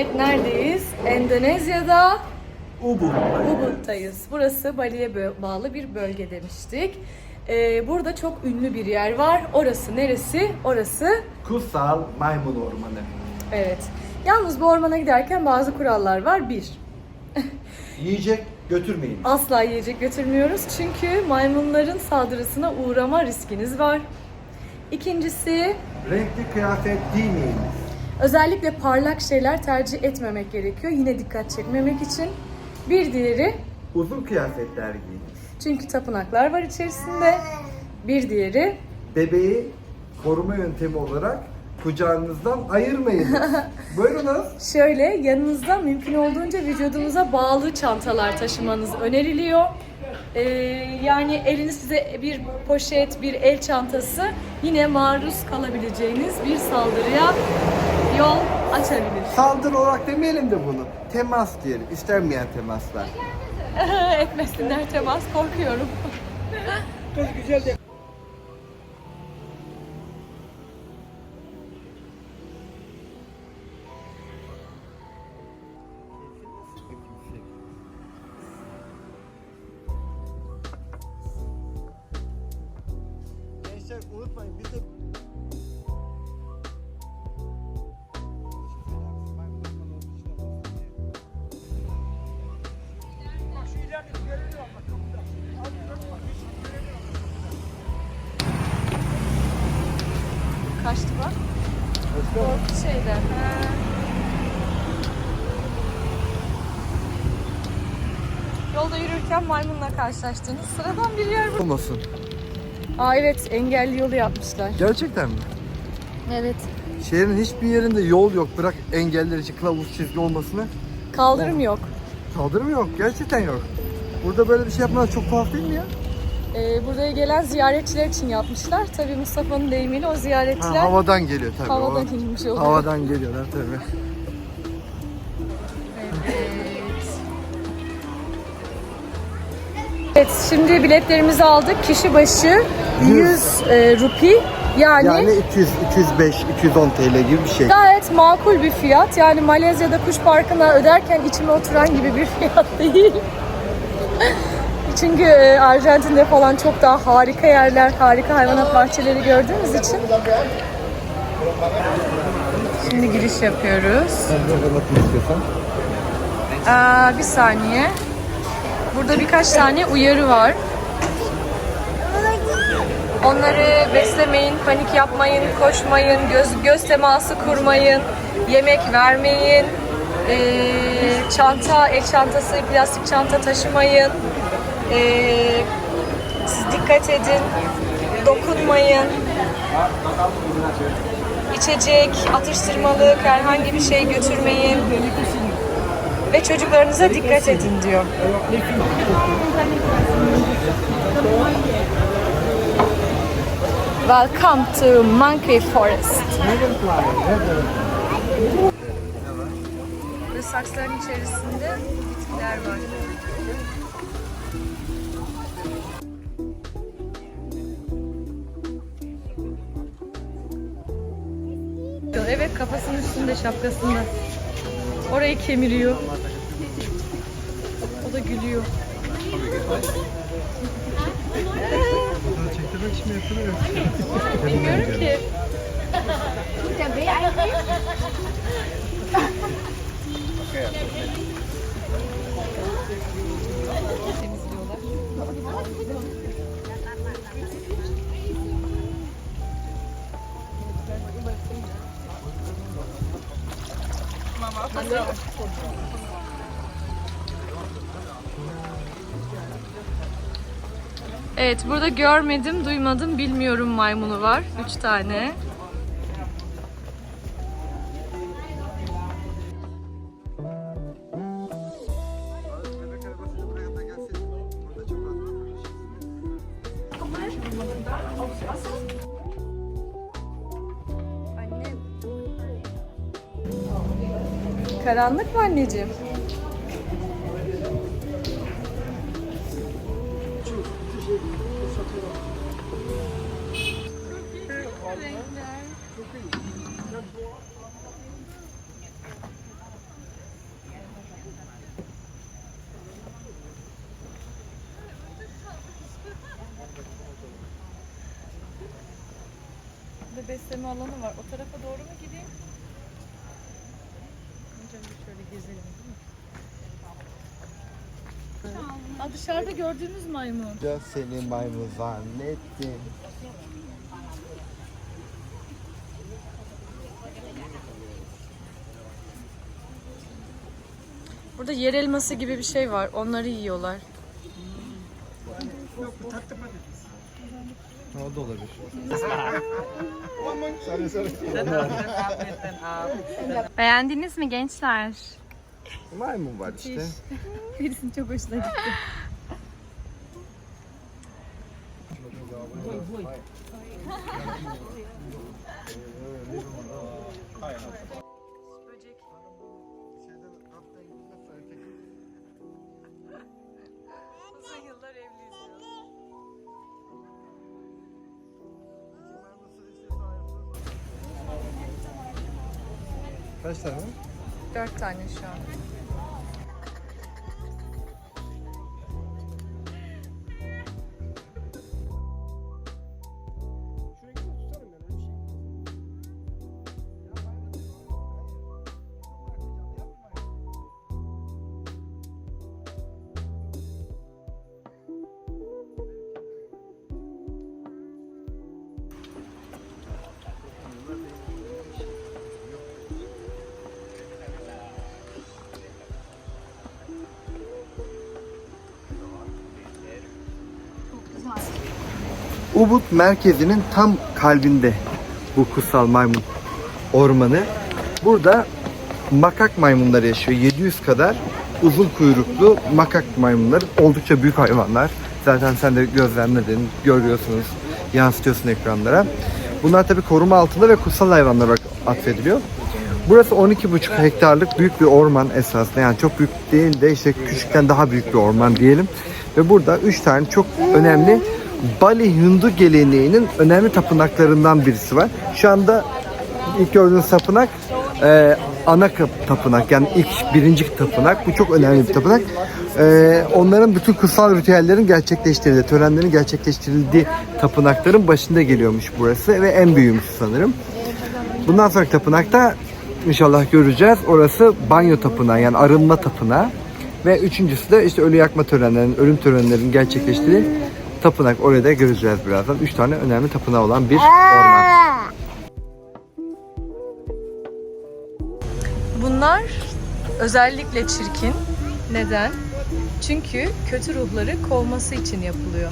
Evet neredeyiz? Endonezya'da Ubud. Ubud'dayız. Burası Bali'ye bağlı bir bölge demiştik. Ee, burada çok ünlü bir yer var. Orası neresi? Orası Kutsal Maymun Ormanı. evet. Yalnız bu ormana giderken bazı kurallar var. Bir, Yiyecek götürmeyin. asla yiyecek götürmüyoruz çünkü maymunların saldırısına uğrama riskiniz var. İkincisi, Renkli kıyafet giymeyiniz. Özellikle parlak şeyler tercih etmemek gerekiyor. Yine dikkat çekmemek için. Bir diğeri, Uzun kıyafetler giyiniz. çünkü tapınaklar var içerisinde. Bir diğeri, Bebeği koruma yöntemi olarak kucağınızdan ayırmayınız. Buyurunuz. Şöyle yanınızda mümkün olduğunca vücudunuza bağlı çantalar taşımanız öneriliyor. Ee, yani eliniz size bir poşet, bir el çantası yine maruz kalabileceğiniz bir saldırıya yol açabilir. Saldırı olarak demeyelim de bunu. Temas diyelim. İstenmeyen temaslar. Etmesinler temas korkuyorum. Gençler Kaçtı bak. Korku şeyde. Yolda yürürken maymunla karşılaştığınız sıradan bir yer bu. olmasın. Aa evet engelli yolu yapmışlar. Gerçekten mi? Evet. Şehrin hiçbir yerinde yol yok. Bırak engeller için kılavuz çizgi olmasını. Kaldırım yok. Kaldırım yok. Gerçekten yok. Burada böyle bir şey yapmaları çok tuhaf değil mi ya? Ee, buraya gelen ziyaretçiler için yapmışlar. Tabii Mustafa'nın deyimiyle o Ha, ziyaretçiler havadan geliyor tabii. havadan O- inmiş oluyor. Havadan geliyorlar tabii. Evet, şimdi biletlerimizi aldık. Kişi başı 100 e, rupi. Yani, Yani 200, 205, 210 TL gibi bir şey. gayet makul bir fiyat. Yani Malezya'da kuş parkına öderken içime oturan gibi bir fiyat değil. Çünkü e, Arjantin'de falan çok daha harika yerler, harika hayvanat bahçeleri gördüğümüz için. Şimdi giriş yapıyoruz. Aa, bir saniye. Burada birkaç tane uyarı var. Onları beslemeyin, panik yapmayın, koşmayın, göz, göz teması kurmayın, yemek vermeyin, ee, çanta, el çantası, plastik çanta taşımayın, ee, siz dikkat edin, dokunmayın, içecek, atıştırmalık, herhangi bir şey götürmeyin ve çocuklarınıza dikkat edin diyor. Welcome to Monkey Forest. Ve saksıların içerisinde bitkiler var. Evet kafasının üstünde şapkasında. Orayı kemiriyor. O da gülüyor. Çektirmek için yapılıyor. Bilmiyorum ki. Temizliyorlar. Evet burada görmedim, duymadım, bilmiyorum maymunu var. Üç tane. Annem. Karanlık mı anneciğim? Burada besleme alanı var. O tarafa doğru mu gideyim? Gezelim değil mi? Aa, dışarıda gördüğünüz maymun. Ya seni maymun zannettim. Burada yer elması gibi bir şey var. Onları yiyorlar. O da olabilir. Beğendiniz mi gençler? Maymun var işte. Birisinin çok hoşuna gitti. Yıllar evliyiz. Kaç tane? Dört tane şu an. Ubud merkezinin tam kalbinde bu kutsal maymun ormanı. Burada makak maymunları yaşıyor. 700 kadar uzun kuyruklu makak maymunlar. Oldukça büyük hayvanlar. Zaten sen de gözlemledin, görüyorsunuz, yansıtıyorsun ekranlara. Bunlar tabii koruma altında ve kutsal hayvanlar olarak atfediliyor. Burası 12,5 hektarlık büyük bir orman esasında. Yani çok büyük değil de işte küçükten daha büyük bir orman diyelim. Ve burada 3 tane çok önemli Bali Hindu geleneğinin önemli tapınaklarından birisi var. Şu anda ilk gördüğünüz tapınak e, ana tapınak yani ilk birinci tapınak. Bu çok önemli bir tapınak. E, onların bütün kutsal ritüellerin gerçekleştirildiği, törenlerin gerçekleştirildiği tapınakların başında geliyormuş burası ve en büyüğümüş sanırım. Bundan sonraki tapınakta inşallah göreceğiz. Orası banyo tapınağı yani arınma tapınağı. Ve üçüncüsü de işte ölü yakma törenlerinin, ölüm törenlerinin gerçekleştiği tapınak. Orada da göreceğiz birazdan. Üç tane önemli tapınağı olan bir orman. Bunlar özellikle çirkin. Neden? Çünkü kötü ruhları kovması için yapılıyor.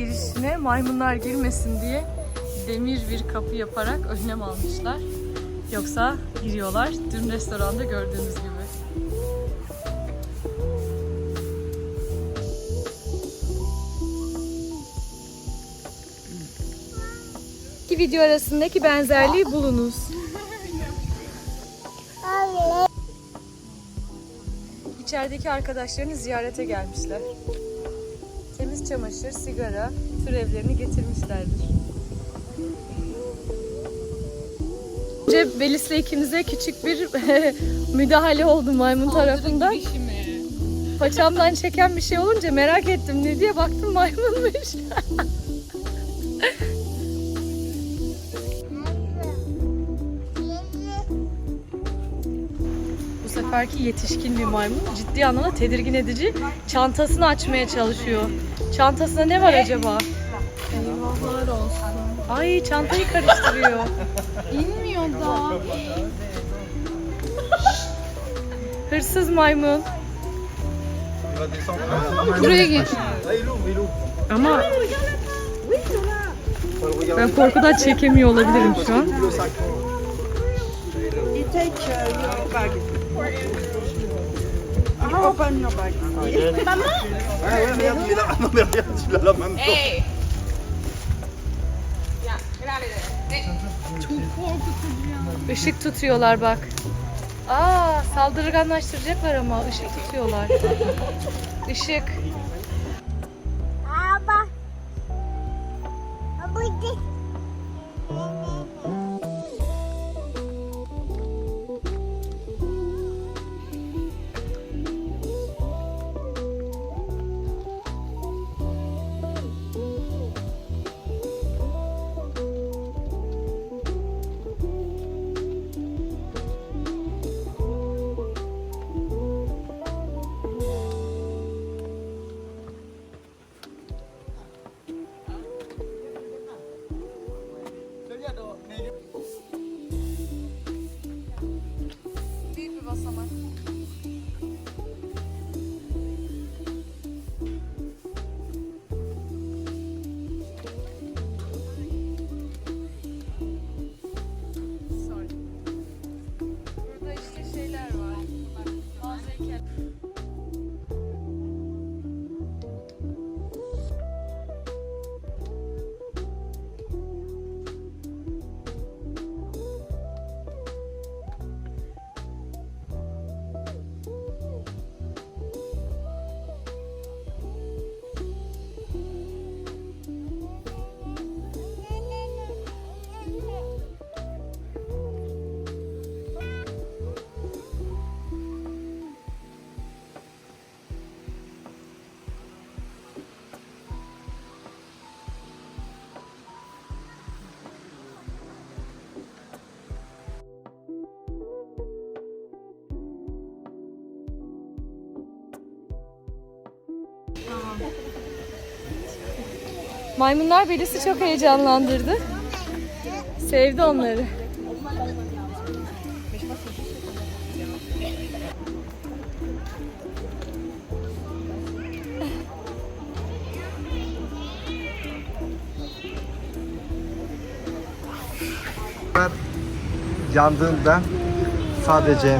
Girişine maymunlar girmesin diye demir bir kapı yaparak önlem almışlar. Yoksa giriyorlar. Dün restoranda gördüğünüz gibi. İki video arasındaki benzerliği bulunuz. İçerideki arkadaşlarını ziyarete gelmişler. Çamaşır, sigara türevlerini getirmişlerdir. Önce Belis'le ikimize küçük bir müdahale oldu maymun tarafından. Paçamdan çeken bir şey olunca merak ettim ne diye baktım maymunmuş. Bu seferki yetişkin bir maymun ciddi anlamda tedirgin edici. Çantasını açmaya çalışıyor. Çantasında ne var acaba? Eyvahlar olsun. Ay çantayı karıştırıyor. İnmiyor da. Hırsız maymun. Buraya geç. Ama ben korkudan çekemiyor olabilirim şu an. Uh, your bag. Open your bag. Hey. Ya, get out of there. Çok korkutucu ya. Işık tutuyorlar bak. Aa saldırganlaştıracaklar ama ışık tutuyorlar. Işık. Maymunlar Belis'i çok heyecanlandırdı. Sevdi onları. Yandığında sadece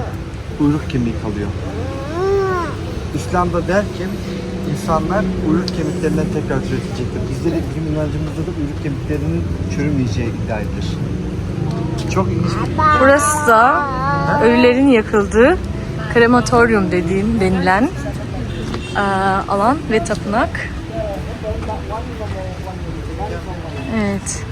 uyruk kemiği kalıyor. İslam'da der ki insanlar uyruk kemiklerinden tekrar türetecektir. Bizde de bizim inancımızda da uyruk kemiklerinin çürümeyeceği iddia edilir. Çok ilginç bir Burası da ölülerin yakıldığı krematoryum dediğim denilen eee, alan ve tapınak. Evet.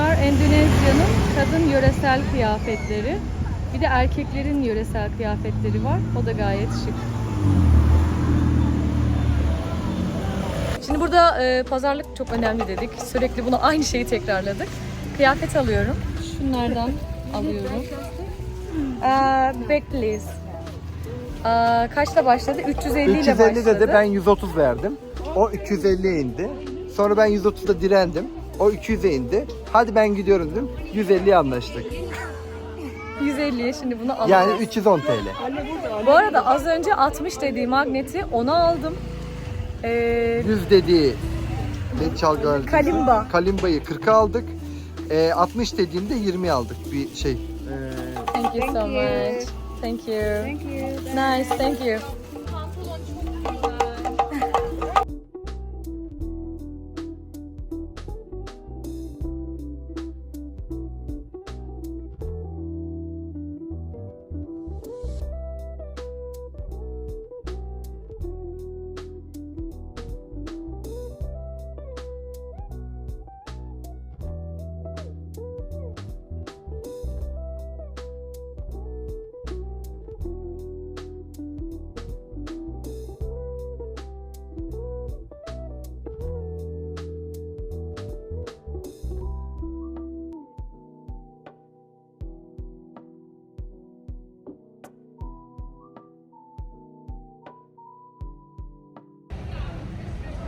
Bunlar Endonezya'nın kadın yöresel kıyafetleri. Bir de erkeklerin yöresel kıyafetleri var. O da gayet şık. Şimdi burada e, pazarlık çok önemli dedik. Sürekli bunu aynı şeyi tekrarladık. Kıyafet alıyorum. Şunlardan alıyorum. Ee, back please. Ee, kaçta başladı? 350 ile 350 başladı. dedi ben 130 verdim. O 250'ye indi. Sonra ben 130'da direndim. O 200'e indi. Hadi ben gidiyorum dedim. 150'ye anlaştık. 150'ye şimdi bunu alalım. Yani 310 TL. Bu arada az önce 60 dediği magneti ona aldım. Ee, 100 dediği ne çalgı Kalimba. Kalimba'yı 40'a aldık. Ee, 60 dediğinde 20 aldık bir şey. Ee, Thank you so much. Thank you. Thank you. Nice, thank you.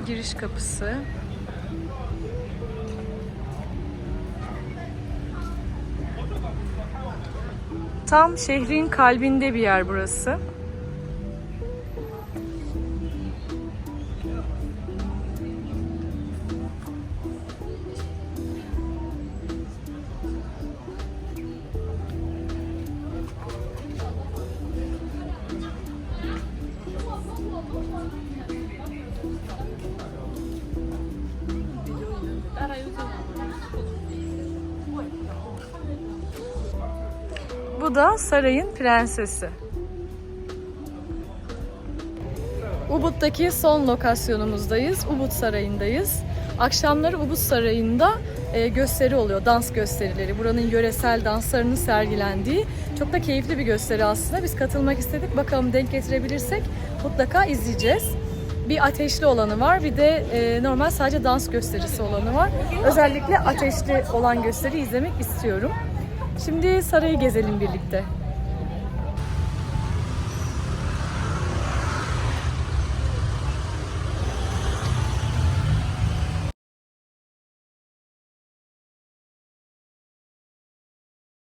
Giriş kapısı. Tam şehrin kalbinde bir yer burası. Bu da sarayın prensesi. Ubud'daki son lokasyonumuzdayız. Ubud Sarayı'ndayız. Akşamları Ubud Sarayı'nda e, gösteri oluyor, dans gösterileri. Buranın yöresel danslarının sergilendiği çok da keyifli bir gösteri aslında. Biz katılmak istedik. Bakalım denk getirebilirsek mutlaka izleyeceğiz. Bir ateşli olanı var, bir de e, normal sadece dans gösterisi olanı var. Özellikle ateşli olan gösteri izlemek istiyorum. Şimdi sarayı gezelim birlikte.